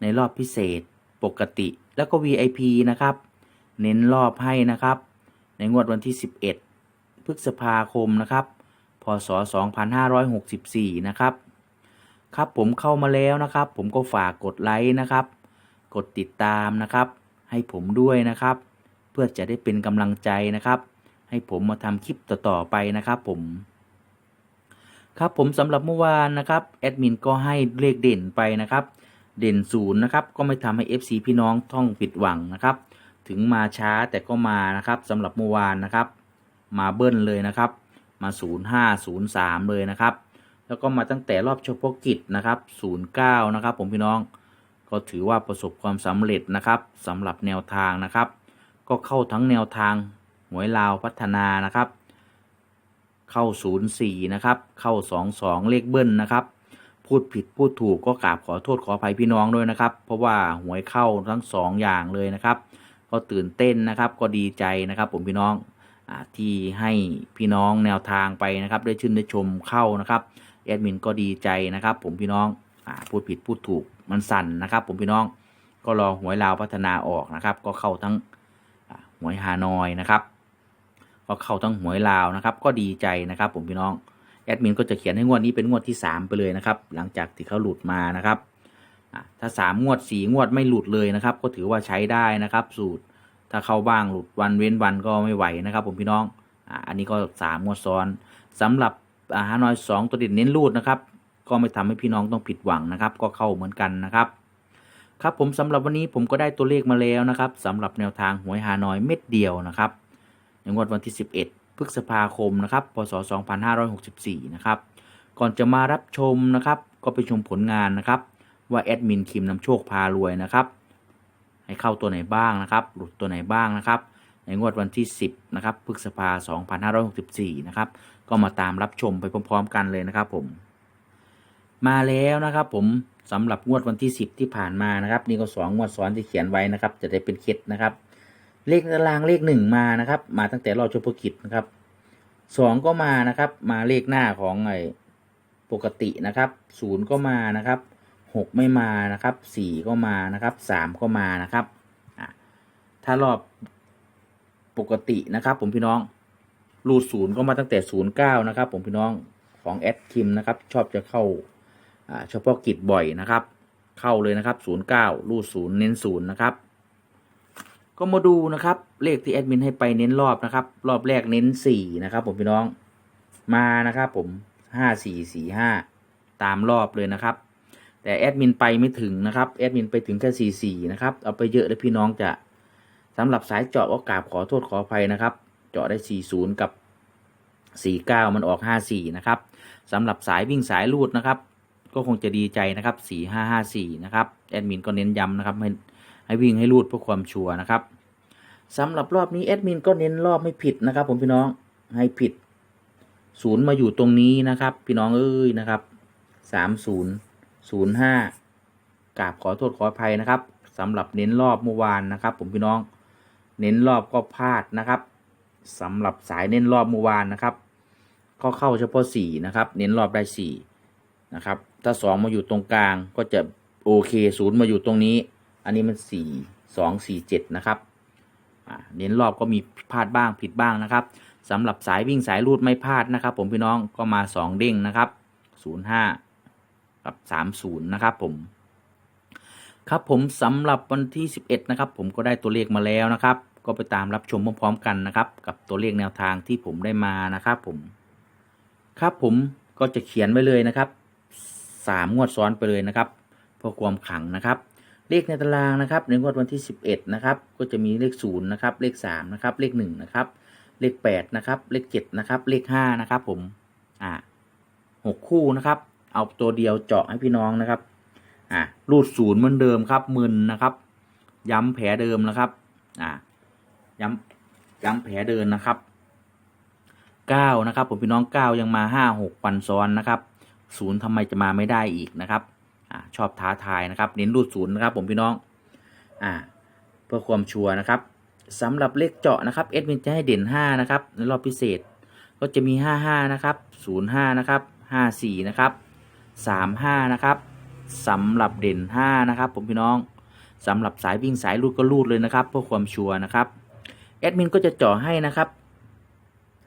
ในรอบพิเศษ ปกติแล้วก็ VIP นะครับ เน้นรอบให้นะครับ ในงวดวันที่ 11 พฤษภาคมนะครับ พศ 2564 นะครับ ครับผมเข้ามาแล้วนะครับ ผมก็ฝากกดไลค์นะครับ กดติดตามนะครับ ให้ผมด้วยนะครับ เพื่อจะได้เป็นกำลังใจนะครับ ให้ผมมาทำคลิปต่อๆไปนะครับผมครับผมสำหรับเมื่อวานนะครับแอดมินก็ให้เลขเด่นไปนะครับ เด่นศูนย์นะครับ ก็ไม่ทำให้ FC พี่น้องท่องผิดหวังนะครับ ถึงมาช้าแต่ก็มานะครับสำหรับเมื่อวานนะครับ มาเบิ้ลเลยนะครับ มา 0503 เลยนะครับ แล้วก็มาตั้งแต่รอบเฉพาะกิจนะครับ 09 นะครับ ผมพี่น้องก็ถือว่าประสบความสำเร็จนะครับสำหรับแนวทางนะครับ ก็เข้าทั้งแนวทางหวยลาวพัฒนานะครับ เข้า 04 นะครับ เข้า 22 เลขเบิ้ลนะครับ พูดผิดพูดถูกก็กราบขอโทษขออภัยพี่น้องด้วยนะครับ เพราะว่าหวยเข้าทั้งสองอย่างเลยนะครับ ก็ตื่นเต้นนะครับก็ดีใจนะครับ ผมพี่น้องอที่ให้พี่น้องแนวทางไปนะครับ ได้ชื่นได้ชมเข้านะครับแอดมินก็ดีใจนะครับ ผมพี่น้องอพูดผิดพูดถูกมันสั่นนะครับ ผมพี่น้องก็รอหวยลาวพัฒนาออกนะครับ ก็เข้าทั้งหวยฮานอยนะครับ ก็เข้าทั้งหวยลาวนะครับ ก็ดีใจนะครับ ผมพี่น้อง แอดมินก็จะเขียนให้งวดนี้เป็นงวดที่ 3 ไปเลยนะครับ หลังจากที่เขาหลุดมานะครับถ้า 3 งวด 4 งวดไม่หลุดเลยนะครับ ก็ถือว่าใช้ได้นะครับ สูตรถ้าเข้าบ้างหลุดวันเว้นวันก็ไม่ไหวนะครับ ผมพี่น้องอันนี้ก็ 3 งวดซ้อนสำหรับอาฮานอย2ตัวเด่นเน้นรูดนะครับ ก็ไม่ทำให้พี่น้องต้องผิดหวังนะครับ ก็เข้าเหมือนกันนะครับ ครับผมสำหรับวันนี้ผมก็ได้ตัวเลขมาแล้วนะครับสำหรับแนวทางหวยฮานอยเม็ดเดียวนะครับในงวดวันที่ 11 พฤษภาคมนะครับพศ 2564 นะครับ ก่อนจะมารับชมนะครับ ก็ไปชมผลงานนะครับ ว่าแอดมินคิมนำโชคพารวยนะครับ ให้เข้าตัวไหนบ้างนะครับ หลุดตัวไหนบ้างนะครับ ในงวดวันที่ 10 นะครับพฤษภา 2564 นะครับ ก็มาตามรับชมไปพร้อม ๆ กันเลยนะครับ ผม มาแล้วนะครับ ผมสำหรับงวดวันที่ 10 ที่ผ่านมานะครับ นี่ก็2งวดซ้อนที่เขียนไว้นะครับ จะได้เป็นเคล็ดนะครับ เลขตารางเลขหนึ่งมานะครับ มาตั้งแต่รอบเฉพาะกิจนะครับสองก็มานะครับ มาเลขหน้าของไอ้ปกตินะครับศูนย์ก็มานะครับหกไม่มานะครับสี่ก็มานะครับสามก็มานะครับถ้ารอบปกตินะครับ ผมพี่น้องรูดศูนย์ก็มาตั้งแต่ศูนย์เก้านะครับ ผมพี่น้องของแอดคิมนะครับ ชอบจะเข้าอ่าเฉพาะกิจบ่อยนะครับ เข้าเลยนะครับศูนย์เก้ารูดศูนย์เน้นศูนย์นะครับ ก็มาดูนะครับ เลขที่แอดมินให้ไปเน้นรอบนะครับ รอบแรกเน้นสี่นะครับ ผมพี่น้องมานะครับ ผมห้าสี่สี่ห้าตามรอบเลยนะครับ แต่แอดมินไปไม่ถึงนะครับแอดมินไปถึงแค่สี่สี่นะครับเอาไปเยอะแล้วพี่น้องจะสำหรับสายเจาะก็กราบขอโทษขออภัยนะครับ เจาะได้สี่ศูนย์กับสี่เก้ามันออกห้าสี่นะครับสำหรับสายวิ่งสายลูดนะครับ ก็คงจะดีใจนะครับสี่ห้าห้าสี่นะครับแอดมินก็เน้นย้ำนะครับให้ ให้วิ่งให้รูดเพื่อความชัวร์นะครับสำหรับรอบนี้แอดมินก็เน้นรอบไม่ผิดนะครับ ผมพี่น้องให้ผิดศูนย์มาอยู่ตรงนี้นะครับ พี่น้องเอ้ยนะครับสามศูนย์ศูนย์ห้ากราบขอโทษขออภัยนะครับสำหรับเน้นรอบเมื่อวานนะครับ ผมพี่น้องเน้นรอบก็พลาดนะครับสำหรับสายเน้นรอบเมื่อวานนะครับ ก็เข้าเฉพาะสี่นะครับ เน้นรอบได้สี่นะครับ ถ้าสองมาอยู่ตรงกลางก็จะโอเคศูนย์มาอยู่ตรงนี้ อันนี้มันสี่สองสี่เจ็ดนะครับเน้นรอบก็มีพลาดบ้างผิดบ้างนะครับสำหรับสายวิ่งสายรูดไม่พลาดนะครับ ผมพี่น้องก็มาสองเด้งนะครับศูนย์ห้ากับสามศูนย์นะครับผม ครับผมสำหรับวันที่ 11 นะครับ ผมก็ได้ตัวเลขมาแล้วนะครับ ก็ไปตามรับชมพร้อมๆกันนะครับ กับตัวเลขแนวทางที่ผมได้มานะครับผม ครับผมก็จะเขียนไว้เลยนะครับสามงวดซ้อนไปเลยนะครับเพื่อความขังนะครับ เลขในตารางนะครับในงวดวันที่ 11นะครับก็จะมีเลข0นะครับเลข3นะครับเลข1นะครับเลข8นะครับเลข7นะครับเลข5นะครับผมอ่าหกคู่นะครับ เอาตัวเดียวเจาะให้พี่น้องนะครับอ่ารูดศูนย์เหมือนเดิมครับมึนนะครับ ย้ำแผลเดิมนะครับอ่าย้ำย้ำแผลเดินนะครับเก้านะครับ ผมพี่น้องเก้ายังมาห้าหกวันซ้อนนะครับศูนย์ทำไมจะมาไม่ได้อีกนะครับ อ่าชอบท้าทายนะครับ เน้นรูดศูนย์นะครับ ผมพี่น้องอ่าเพื่อความชัวร์นะครับสำหรับเลขเจาะนะครับเอดมินจะให้เด่นห้านะครับในรอบพิเศษก็จะมีห้าห้านะครับศูนย์ห้านะครับห้าสี่นะครับสามห้านะครับสำหรับเด่นห้านะครับ ผมพี่น้องสำหรับสายวิ่งสายลูดก็ลูดเลยนะครับเพื่อความชัวร์นะครับแอดมินก็จะเจาะให้นะครับ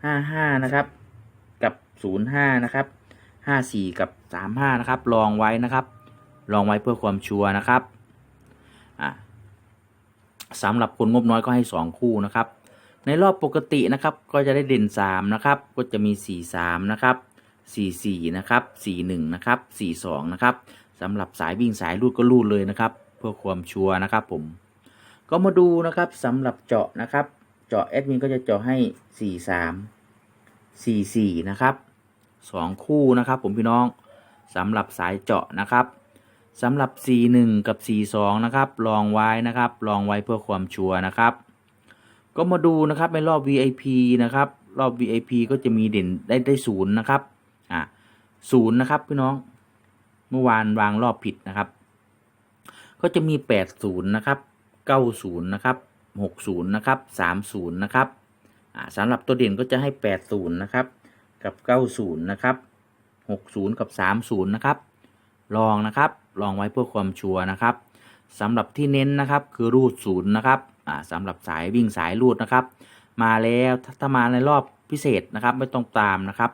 ห้าห้านะครับ กับศูนย์ห้านะครับห้าสี่กับสามห้านะครับ ลองไว้นะครับ ลองไว้เพื่อความชัวร์นะครับสำหรับคนงบน้อยก็ให้สองคู่นะครับ ในรอบปกตินะครับก็จะได้เด่น3นะครับก็จะมี 4 3นะครับ4 4นะครับ4 1นะครับ4 2นะครับสำหรับสายวิ่งสายลูดก็ลูดเลยนะครับ เพื่อความชัวร์นะครับผมก็มาดูนะครับสำหรับเจาะนะครับ เจาะแอดมินก็จะเจาะให้ 4 3 4 4นะครับ2คู่นะครับผมพี่น้องสำหรับสายเจาะนะครับ สำหรับ 4 1 กับ 4 2 นะครับ ลองไว้นะครับ ลองไว้เพื่อความชัวร์นะครับ ก็มาดูนะครับในรอบ VIP นะครับ รอบ VIP ก็จะมีเด่นได้ได้ศูนย์นะครับ อ่าศูนย์นะครับพี่น้อง เมื่อวานวางรอบผิดนะครับ ก็จะมี 80 นะครับ 90 นะครับ 60 นะครับ 30 นะครับ อ่าสำหรับตัวเด่นก็จะให้ 80 นะครับ กับ 90 นะครับ 60 กับ 30 นะครับ ลองนะครับ ลองไว้เพื่อความชัวร์นะครับสำหรับที่เน้นนะครับคือรูดศูนย์นะครับอ่าสำหรับสายวิ่งสายรูดนะครับ มาแล้วถ้าถ้ามาในรอบพิเศษนะครับไม่ต้องตามนะครับ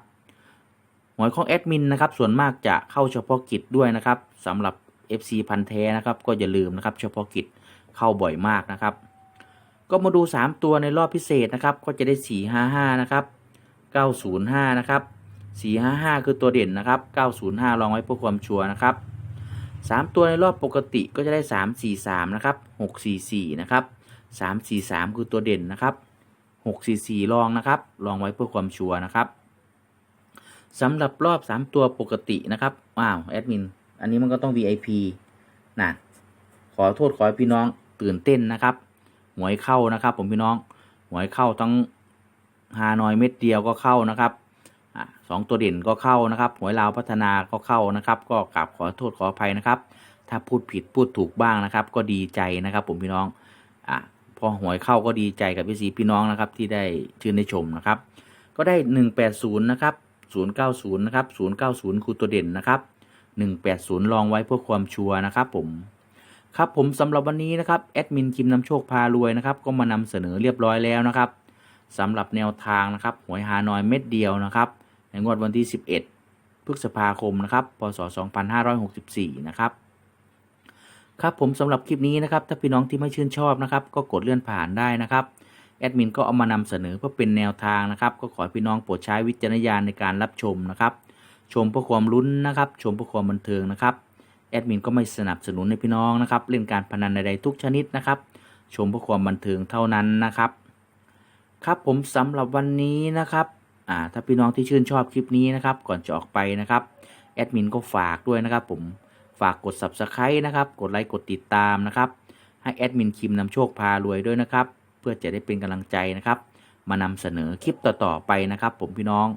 หวยของแอดมินนะครับส่วนมากจะเข้าเฉพาะกิจด้วยนะครับสำหรับ FC พันแท้นะครับก็อย่าลืมนะครับเฉพาะกิจเข้าบ่อยมากนะครับ ก็มาดู 3 ตัวในรอบพิเศษนะครับก็จะได้ 455 นะครับ 905 นะครับ 455 คือตัวเด่นนะครับ 905 ลองไว้เพื่อความชัวร์นะครับ 3 ตัวในรอบปกติก็จะได้ 343 นะครับ 644 นะครับ 343 คือตัวเด่นนะครับ 644 ลองนะครับ ลองไว้เพื่อความชัวร์นะครับสำหรับรอบ 3 ตัวปกตินะครับว้าว แอดมิน อันนี้มันก็ต้อง VIP นะขอโทษขอให้พี่น้องตื่นเต้นนะครับ หวยเข้านะครับ ผมพี่น้อง หวยเข้าทั้งฮานอยเม็ดเดียวก็เข้านะครับ สองตัวเด่นก็เข้านะครับหวยลาวพัฒนาก็เข้านะครับ ก็กราบขอโทษขออภัยนะครับ ถ้าพูดผิดพูดถูกบ้างนะครับ ก็ดีใจนะครับ ผมพี่น้องอะพอหวยเข้าก็ดีใจกับพี่สีพี่น้องนะครับ ที่ได้ชื่นได้ชมนะครับ ก็ได้ 180นะครับ090นะครับ090คือตัวเด่นนะครับ180 ลองไว้เพื่อความชัวร์นะครับ ผมครับผมสำหรับวันนี้นะครับแอดมินคิมนำโชคพารวยนะครับ ก็มานำเสนอเรียบร้อยแล้วนะครับสำหรับแนวทางนะครับหวยฮานอยเม็ดเดียวนะครับ ในงวดวันที่ 11 พฤษภาคมนะครับ พศ 2564 นะครับ ครับผมสำหรับคลิปนี้นะครับ ถ้าพี่น้องที่ไม่ชื่นชอบนะครับ ก็กดเลื่อนผ่านได้นะครับ แอดมินก็เอามานำเสนอเพื่อเป็นแนวทางนะครับ ก็ขอให้พี่น้องโปรดใช้วิจารณญาณในการรับชมนะครับ ชมเพื่อความลุ้นนะครับ ชมเพื่อความบันเทิงนะครับ แอดมินก็ไม่สนับสนุนให้พี่น้องนะครับ เล่นการพนันใดๆทุกชนิดนะครับ ชมเพื่อความบันเทิงเท่านั้นนะครับ ครับผมสำหรับวันนี้นะครับ อ่าถ้าพี่น้องที่ชื่นชอบคลิปนี้นะครับ ก่อนจะออกไปนะครับแอดมินก็ฝากด้วยนะครับ ผมฝากกด subscribe นะครับ กดไลค์กดติดตามนะครับให้แอดมินคิมนำโชคพารวยด้วยนะครับ เพื่อจะได้เป็นกำลังใจนะครับ มานำเสนอคลิปต่อๆไปนะครับ ผมพี่น้อง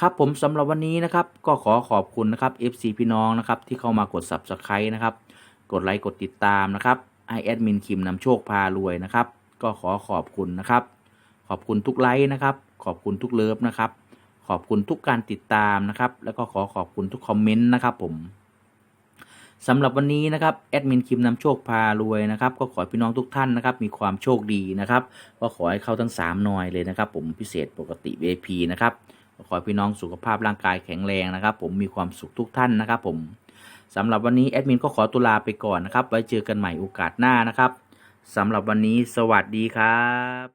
ครับผมสำหรับวันนี้นะครับ ก็ขอขอบคุณนะครับ FC พี่น้องนะครับ ที่เข้ามากด subscribe นะครับ กดไลค์กดติดตามนะครับให้แอดมินคิมนำโชคพารวยนะครับ ก็ขอขอบคุณนะครับ ขอบคุณทุกไลค์นะครับ ขอบคุณทุกเลิฟนะครับ ขอบคุณทุกการติดตามนะครับ แล้วก็ขอขอบคุณทุกคอมเมนต์นะครับผมสำหรับวันนี้นะครับแอดมินคิมนำโชคพารวยนะครับ ก็ขอให้พี่น้องทุกท่านนะครับ มีความโชคดีนะครับ ก็ขอให้เข้าทั้ง3หน่อยเลยนะครับ ผมพิเศษปกติ VIP นะครับขอให้พี่น้องสุขภาพร่างกายแข็งแรงนะครับ ผมมีความสุขทุกท่านนะครับ ผมสำหรับวันนี้แอดมินก็ขอตุลาไปก่อนนะครับ ไว้เจอกันใหม่โอกาสหน้านะครับสำหรับวันนี้สวัสดีครับ